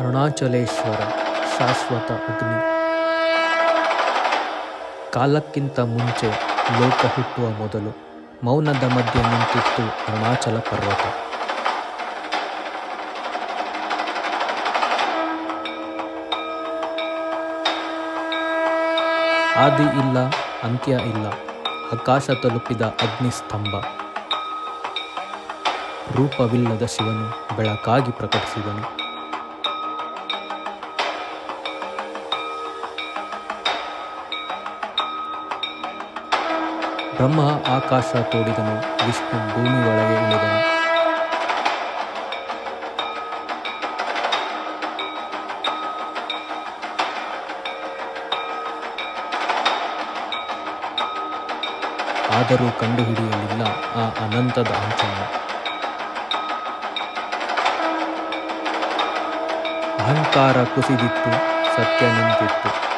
ಅರುಣಾಚಲೇಶ್ವರ ಶಾಶ್ವತ ಅಗ್ನಿ. ಕಾಲಕ್ಕಿಂತ ಮುಂಚೆ ಲೋಕ ಹುಟ್ಟುವ ಮೊದಲು ಮೌನದ ಮಧ್ಯೆ ನಿಂತಿತ್ತು ಅರುಣಾಚಲ ಪರ್ವತ. ಆದಿ ಇಲ್ಲ, ಅಂತ್ಯ ಇಲ್ಲ, ಆಕಾಶ ತಲುಪಿದ ಅಗ್ನಿಸ್ತಂಭ ರೂಪವಿಲ್ಲದ ಶಿವನು ಬೆಳಕಾಗಿ ಪ್ರಕಟಿಸಿದನು. ಬ್ರಹ್ಮ ಆಕಾಶ ತೋಡಿದನು, ವಿಷ್ಣು ಭೂಮಿ ಒಳಗೆ ಇಳಿದನು. ಆದರೂ ಕಂಡುಹಿಡಿಯಲಿಲ್ಲ ಆ ಅನಂತದ ಅಂಚನ್ನು. ಅಹಂಕಾರ ಕುಸಿದಿತ್ತು, ಸತ್ಯ ನಿಂತಿತ್ತು.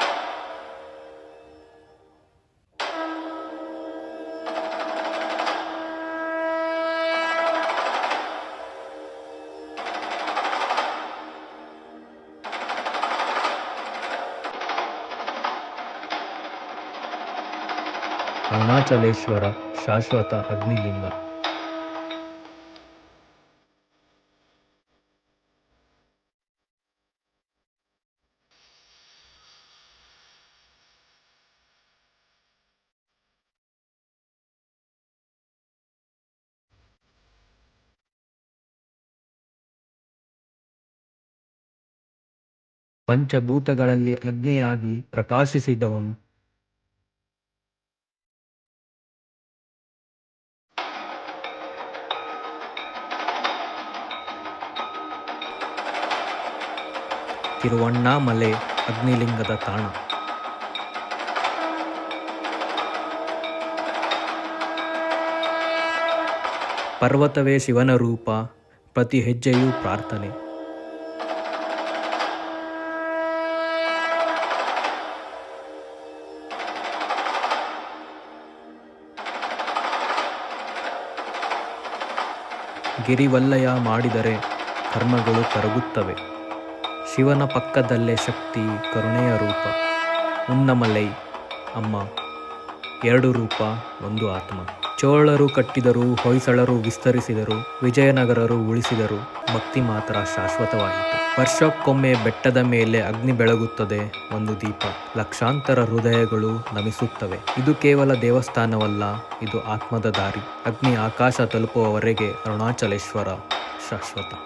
ಅರುಣಾಚಲೇಶ್ವರ ಶಾಶ್ವತ ಅಗ್ನಿಲಿಂಗ. ಪಂಚಭೂತಗಳಲ್ಲಿ ಅಗ್ನಿಯಾಗಿ ಪ್ರಕಾಶಿಸಿದವನು. ತಿರುವಣ್ಣಾಮಲೆ ಅಗ್ನಿಲಿಂಗದ ತಾಣ. ಪರ್ವತವೇ ಶಿವನ ರೂಪ ಪ್ರತಿ ಹೆಜ್ಜೆಯೂ ಪ್ರಾರ್ಥನೆ. ಗಿರಿವಲ್ಲಯ ಮಾಡಿದರೆ ಕರ್ಮಗಳು ಕರಗುತ್ತವೆ. ಶಿವನ ಪಕ್ಕದಲ್ಲೇ ಶಕ್ತಿ, ಕರುಣೆಯ ರೂಪ. ಉನ್ನಮಲೈ, ಅಮ್ಮ. ಎರಡು ರೂಪ, ಒಂದು ಆತ್ಮ. ಚೋಳರು ಕಟ್ಟಿದರು, ಹೊಯ್ಸಳರು ವಿಸ್ತರಿಸಿದರು, ವಿಜಯನಗರರು ಉಳಿಸಿದರು, ಭಕ್ತಿ ಮಾತ್ರ ಶಾಶ್ವತವಾಗಿತ್ತು ವರ್ಷಕ್ಕೊಮ್ಮೆ ಬೆಟ್ಟದ ಮೇಲೆ ಅಗ್ನಿ ಬೆಳಗುತ್ತದೆ, ಒಂದು ದೀಪ. ಲಕ್ಷಾಂತರ ಹೃದಯಗಳು ನಮಿಸುತ್ತವೆ. ಇದು ಕೇವಲ ದೇವಸ್ಥಾನವಲ್ಲ, ಇದು ಆತ್ಮದ ದಾರಿ. ಅಗ್ನಿ ಆಕಾಶ ತಲುಪುವವರೆಗೆ ಅರುಣಾಚಲೇಶ್ವರ ಶಾಶ್ವತ.